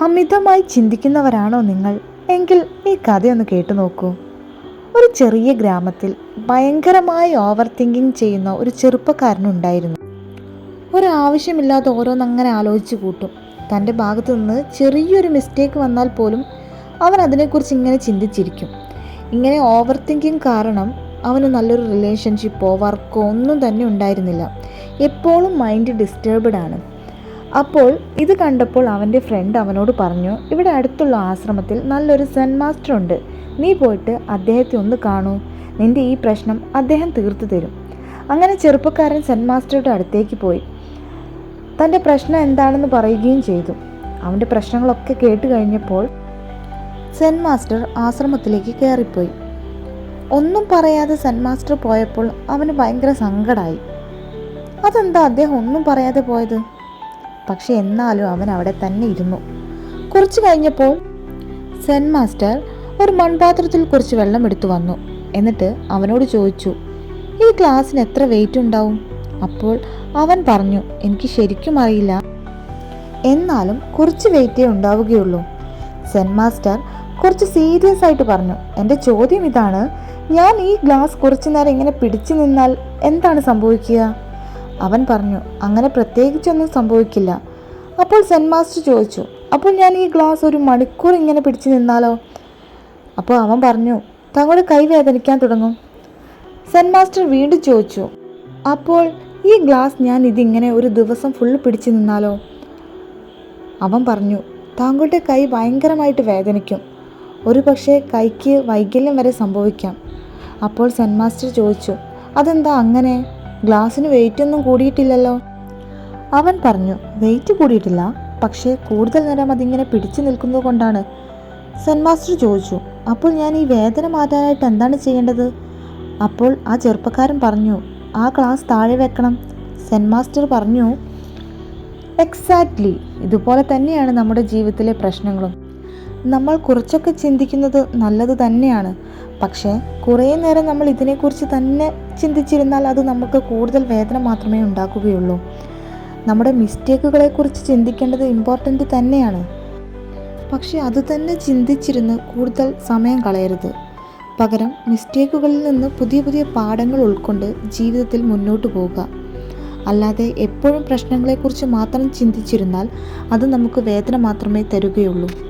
അമിതമായി ചിന്തിക്കുന്നവരാണോ നിങ്ങൾ? എങ്കിൽ ഈ കഥയൊന്ന് കേട്ടു നോക്കൂ. ഒരു ചെറിയ ഗ്രാമത്തിൽ ഭയങ്കരമായി ഓവർ തിങ്കിങ് ചെയ്യുന്ന ഒരു ചെറുപ്പക്കാരനുണ്ടായിരുന്നു ഒരാവശ്യമില്ലാതെ ഓരോന്നങ്ങനെ ആലോചിച്ച് കൂട്ടും. തന്റെ ഭാഗത്തു നിന്ന് ചെറിയൊരു മിസ്റ്റേക്ക് വന്നാൽ പോലും അവൻ അതിനെക്കുറിച്ച് ഇങ്ങനെ ചിന്തിച്ചിരിക്കും. ഇങ്ങനെ ഓവർ തിങ്കിങ് കാരണം അവന് നല്ലൊരു റിലേഷൻഷിപ്പോ വർക്കോ ഒന്നും തന്നെ ഉണ്ടായിരുന്നില്ല. എപ്പോഴും മൈൻഡ് ഡിസ്റ്റർബ്ഡ് ആണ്. അപ്പോൾ ഇത് കണ്ടപ്പോൾ അവന്റെ ഫ്രണ്ട് അവനോട് പറഞ്ഞു ഇവിടെ അടുത്തുള്ള ആശ്രമത്തിൽ നല്ലൊരു സെൻ മാസ്റ്റർ ഉണ്ട്. നീ പോയിട്ട് അദ്ദേഹത്തെ ഒന്ന് കാണൂ. നിന്റെ ഈ പ്രശ്നം അദ്ദേഹം തീർത്തു തരും. അങ്ങനെ ചെറുപ്പക്കാരൻ സെൻ മാസ്റ്ററുടെ അടുത്തേക്ക് പോയി. തന്റെ പ്രശ്നം എന്താണെന്ന് പറയുകയും ചെയ്തു. അവന്റെ പ്രശ്നങ്ങളൊക്കെ കേട്ട് കഴിഞ്ഞപ്പോൾ സെൻ മാസ്റ്റർ ആശ്രമത്തിലേക്ക് കയറിപ്പോയി. ഒന്നും പറയാതെ സെൻ മാസ്റ്റർ പോയപ്പോൾ അവന് ഭയങ്കര സങ്കടമായി അതെന്താ? അദ്ദേഹം ഒന്നും പറയാതെ പോയത്? പക്ഷെ എന്നാലും അവൻ അവിടെ തന്നെ ഇരുന്നു. കുറച്ചു കഴിഞ്ഞപ്പോൾ സെൻ മാസ്റ്റർ ഒരു മൺപാത്രത്തിൽ കുറച്ച് വെള്ളം എടുത്തു വന്നു. എന്നിട്ട് അവനോട് ചോദിച്ചു ഈ ക്ലാസ്സിന് എത്ര വെയിറ്റ് ഉണ്ടാവും? അപ്പോൾ അവൻ പറഞ്ഞു എനിക്ക് ശരിക്കും അറിയില്ല. എന്നാലും കുറച്ച് വെയിറ്റേ ഉണ്ടാവുകയുള്ളൂ. സെൻ മാസ്റ്റർ കുറച്ച് സീരിയസ് ആയിട്ട് പറഞ്ഞു എന്റെ ചോദ്യം ഇതാണ്. ഞാൻ ഈ ഗ്ലാസ് കുറച്ചു നേരം ഇങ്ങനെ പിടിച്ചു നിന്നാൽ എന്താണ് സംഭവിക്കുക? അവൻ പറഞ്ഞു അങ്ങനെ പ്രത്യേകിച്ചൊന്നും സംഭവിക്കില്ല. അപ്പോൾ സെൻ മാസ്റ്റർ ചോദിച്ചു അപ്പോൾ ഞാൻ ഈ ഗ്ലാസ് ഒരു മണിക്കൂർ ഇങ്ങനെ പിടിച്ചു നിന്നാലോ? അപ്പോൾ അവൻ പറഞ്ഞു തങ്ങളുടെ കൈ വേദനിക്കാൻ തുടങ്ങും. സെൻ മാസ്റ്റർ വീണ്ടും ചോദിച്ചു അപ്പോൾ ഈ ഗ്ലാസ് ഞാൻ ഇതിങ്ങനെ ഒരു ദിവസം ഫുള്ള് പിടിച്ചു നിന്നാലോ? അവൻ പറഞ്ഞു താങ്കളുടെ കൈ ഭയങ്കരമായിട്ട് വേദനിക്കും. ഒരു പക്ഷേ കൈക്ക് വൈകല്യം വരെ സംഭവിക്കാം. അപ്പോൾ സെൻ മാസ്റ്റർ ചോദിച്ചു അതെന്താ അങ്ങനെ? ഗ്ലാസ്സിന് വെയിറ്റ് ഒന്നും കൂടിയിട്ടില്ലല്ലോ. അവൻ പറഞ്ഞു വെയിറ്റ് കൂടിയിട്ടില്ല പക്ഷേ കൂടുതൽ നേരം അതിങ്ങനെ പിടിച്ചു നിൽക്കുന്നത് കൊണ്ടാണ്. സെൻമാസ്റ്റർ ചോദിച്ചു അപ്പോൾ ഞാൻ ഈ വേദന മാറ്റാനായിട്ട് എന്താണ് ചെയ്യേണ്ടത്? അപ്പോൾ ആ ചെറുപ്പക്കാരൻ പറഞ്ഞു ആ ക്ലാസ് താഴെ വെക്കണം. സെൻമാസ്റ്റർ പറഞ്ഞു എക്സാക്ട്ലി ഇതുപോലെ തന്നെയാണ് നമ്മുടെ ജീവിതത്തിലെ പ്രശ്നങ്ങളും. നമ്മൾ കുറച്ചൊക്കെ ചിന്തിക്കുന്നത് നല്ലത് തന്നെയാണ്. പക്ഷേ കുറേ നേരം നമ്മൾ ഇതിനെക്കുറിച്ച് തന്നെ ചിന്തിച്ചിരുന്നാൽ അത് നമുക്ക് കൂടുതൽ വേദന മാത്രമേ ഉണ്ടാക്കുകയുള്ളൂ. നമ്മുടെ മിസ്റ്റേക്കുകളെക്കുറിച്ച് ചിന്തിക്കേണ്ടത് ഇമ്പോർട്ടന്റ് തന്നെയാണ്. പക്ഷെ അത് തന്നെ ചിന്തിച്ചിരുന്ന് കൂടുതൽ സമയം കളയരുത്. പകരം മിസ്റ്റേക്കുകളിൽ നിന്ന് പുതിയ പുതിയ പാഠങ്ങൾ ഉൾക്കൊണ്ട് ജീവിതത്തിൽ മുന്നോട്ട് പോവുക. അല്ലാതെ എപ്പോഴും പ്രശ്നങ്ങളെക്കുറിച്ച് മാത്രം ചിന്തിച്ചിരുന്നാൽ അത് നമുക്ക് വേദന മാത്രമേ തരുകയുള്ളൂ.